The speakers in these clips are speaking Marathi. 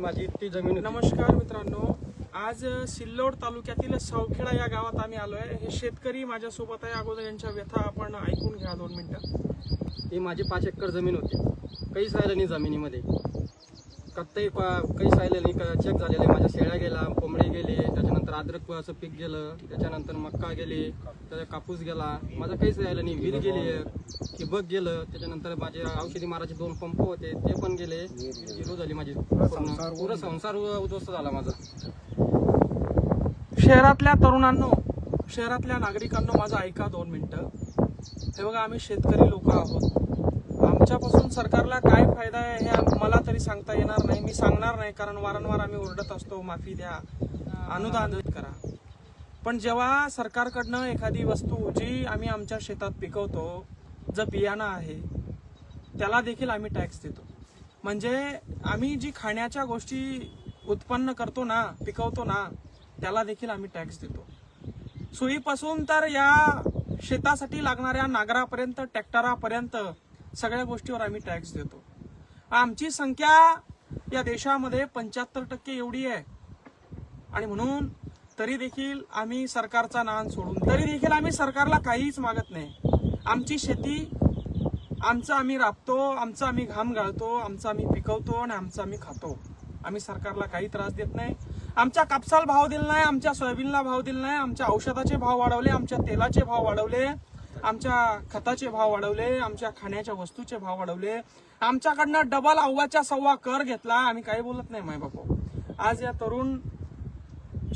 माझी ती जमीन होती. नमस्कार मित्रांनो. आज सिल्लोड तालुक्यातील सावखेडा या गावात आम्ही आलोय. हे शेतकरी माझ्यासोबत आहे. अगोदर यांच्या व्यथा आपण ऐकून घ्या दोन मिनिटं. ही माझी पाच एकर जमीन होती. काहीच राहिलं नाही जमिनीमध्ये. कत्ताही पा- काहीच राहिलं नाही. का चेक झालेले माझ्या शेळ्या गेला कोंबडी अद्रक असं पीक गेलं त्याच्यानंतर मक्का गेली त्याचा कापूस गेला. माझं काहीच राहिलं नाही. विल गेली ठिबक गेलं. त्याच्यानंतर माझे औषधी माराचे दोन पंप होते ते पण गेले. झिरो झाली माझी पूर्ण संसार उद्ध्वस्त झाला माझा. शहरातल्या तरुणांनो शहरातल्या नागरिकांनो माझं ऐका दोन मिनिटं. हे बघा आम्ही शेतकरी लोक आहोत. आमच्यापासून सरकारला काय फायदा आहे हे मला तरी सांगता येणार नाही. मी सांगणार नाही कारण वारंवार आम्ही ओरडत असतो माफी द्या अनुदान करा. पण जेव्हा सरकारकडनं एखादी वस्तू जी आम्ही आमच्या शेतात पिकवतो जर बियाणं आहे त्याला देखील आम्ही टॅक्स देतो. म्हणजे आम्ही जी खाण्याच्या गोष्टी उत्पन्न करतो ना पिकवतो ना त्याला देखील आम्ही टॅक्स देतो. सुईपासून तर या शेतासाठी लागणाऱ्या नागरापर्यंत ट्रॅक्टरापर्यंत सगळ्या गोष्टीवर आम्ही टॅक्स देतो. आमची संख्या या देशामध्ये पंच्याहत्तर टक्के एवढी आहे. आणि म्हणून तरी देखील आम्ही सरकारचा नान सोडून तरी देखील आम्ही सरकारला काहीच मागत नाही. आमची शेती आमचं आम्ही राबतो आमचं आम्ही घाम गाळतो आमचं आम्ही पिकवतो आणि आमचं आम्ही खातो. आम्ही सरकारला काही त्रास देत नाही. आमच्या कापसाला भाव दिला नाही आमच्या सोयाबीनला भाव दिला नाही आमच्या औषधाचे भाव वाढवले आमच्या तेलाचे भाव वाढवले. आमच्या खताचे भाव वाढवले आमच्या खाण्याच्या वस्तूचे भाव वाढवले. आमच्याकडनं डबल अव्वाच्या सव्वा कर घेतला आम्ही काही बोलत नाही माय बापू. आज या तरुण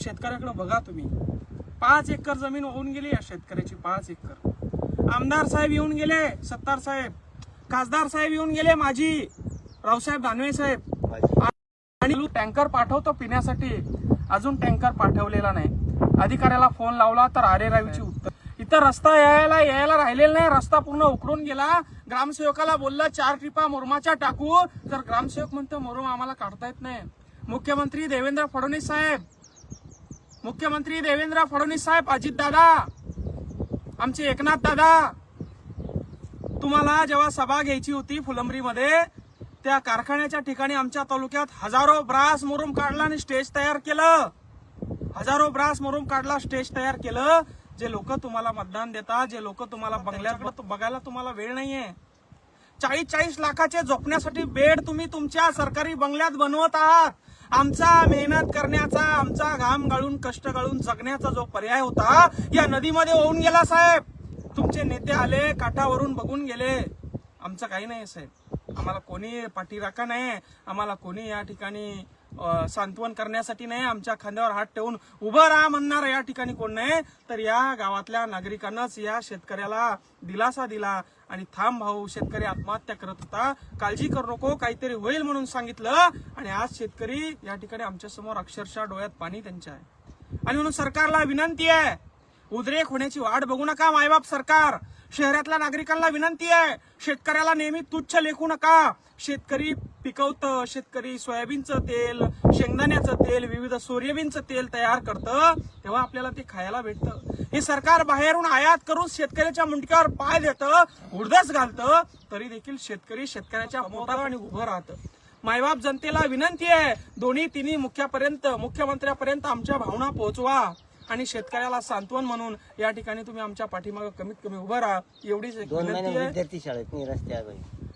शेतकऱ्याकडे बघा तुम्ही. पाच एकर जमीन वाहून गेली या शेतकऱ्याची पाच एकर. आमदार साहेब येऊन गेले सत्तार साहेब. खासदार साहेब येऊन गेले माझी रावसाहेब दानवे साहेब. आणि टँकर पाठवतो पिण्यासाठी. अजून टँकर पाठवलेला नाही. अधिकाऱ्याला फोन लावला तर आरे रावीची इथं रस्ता यायला यायला राहिलेला नाही. रस्ता पूर्ण उकडून गेला. ग्रामसेवकाला बोलला चार टिपा मुरमाच्या टाकू. तर ग्रामसेवक म्हणतो मुरुम आम्हाला काढता येत नाही. मुख्यमंत्री देवेंद्र फडणवीस साहेब. मुख्यमंत्री देवेंद्र फडणवीस साहेब अजित दादा आमचे एकनाथ दादा तुम्हाला जेव्हा सभा घ्यायची होती फुलंबरीमध्ये त्या कारखान्याच्या ठिकाणी आमच्या तालुक्यात हजारो ब्रास मुरुम काढला आणि स्टेज तयार केलं. हजारो ब्रास मुरुम काढला स्टेज तयार केलं. जे लोक तुम्हाला मतदान देतात जे लोक तुम्हाला बंगल्यात बघायला तुम्हाला वेळ नाहीये. चाळीस चाळीस लाखाचे झोपण्यासाठी बेड तुम्ही तुमच्या सरकारी बंगल्यात बनवत आहात. आमचा मेहनत करण्याचा आमचा घाम गाळून कष्ट गाळून जगण्याचा जो पर्याय होता या नदीमध्ये वाहून गेला साहेब. तुमचे नेते आले काठावरून बघून गेले. आमचं काही नाही साहेब. आम्हाला कोणी पाठीराखा नाही. आम्हाला कोणी या ठिकाणी सांत्वन करण्यासाठी नाही आमच्या खांद्यावर हात ठेवून उभं राहा म्हणणार या ठिकाणी कोण नाही. तर या गावातल्या नागरिकांनाच या शेतकऱ्याला दिलासा दिला. आणि थांब भाऊ शेतकरी आत्महत्या करत होता. काळजी करू नको काहीतरी होईल म्हणून सांगितलं. आणि आज शेतकरी या ठिकाणी आमच्यासमोर अक्षरशः डोळ्यात पाणी त्यांच्या आहे. आणि म्हणून सरकारला विनंती आहे उद्रेक होण्याची वाट बघू नका मायबाप सरकार. शहरातल्या नागरिकांना विनंती आहे शेतकऱ्याला नेहमी तुच्छ लेखू नका. शेतकरी पिकवतं शेतकरी सोयाबीनचं तेल शेंगदाण्याचं तेल विविध सोयाबीनचं तेल तयार करतं तेव्हा आपल्याला ते खायला भेटतं. हे सरकार बाहेरून आयात करून शेतकऱ्याच्या मुंडक्यावर पाय देतं उडदच घालतं तरी देखील शेतकरी शेतकऱ्याच्या पोटावर आणि उभं राहतं. मायबाप जनतेला विनंती आहे दोन्ही तिन्ही मुख्यापर्यंत मुख्यमंत्र्यापर्यंत आमच्या भावना पोहोचवा. आणि शेतकऱ्याला सांत्वन म्हणून या ठिकाणी तुम्ही आमच्या पाठीमागे कमीत कमी उभं राहा. एवढीच एक दोन विनंती आहे. विद्यार्थी शाळेत रस्त्यावर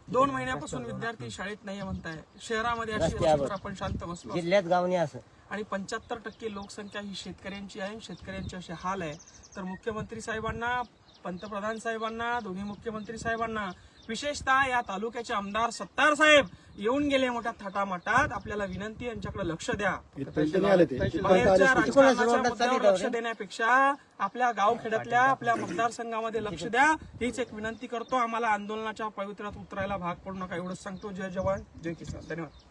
दोन महिन्यापासून विद्यार्थी शाळेत नाही म्हणताय. शहरामध्ये अशी रस्त्यावर. आपण शांत बसलो. जिल्ह्यात गावने असं. आणि पंच्याहत्तर टक्के लोकसंख्या ही शेतकऱ्यांची आहे. शेतकऱ्यांचे असे हाल आहे. तर मुख्यमंत्री साहेबांना पंतप्रधान साहेबांना दोन्ही मुख्यमंत्री साहेबांना विशेषतः या तालुक्याचे आमदार सत्तार साहेब येऊन गेले मोठ्या थाटामाटात. आपल्याला विनंती यांच्याकडे लक्ष द्या. बाहेरच्या राजकारणाच्या मुद्द्यावर लक्ष देण्यापेक्षा आपल्या गावखेड्यातल्या आपल्या मतदारसंघामध्ये लक्ष द्या. हीच एक विनंती करतो. आम्हाला आंदोलनाच्या पवित्र्यात उतरायला भाग पडू नका. एवढंच सांगतो. जय जवान जय किसान. धन्यवाद.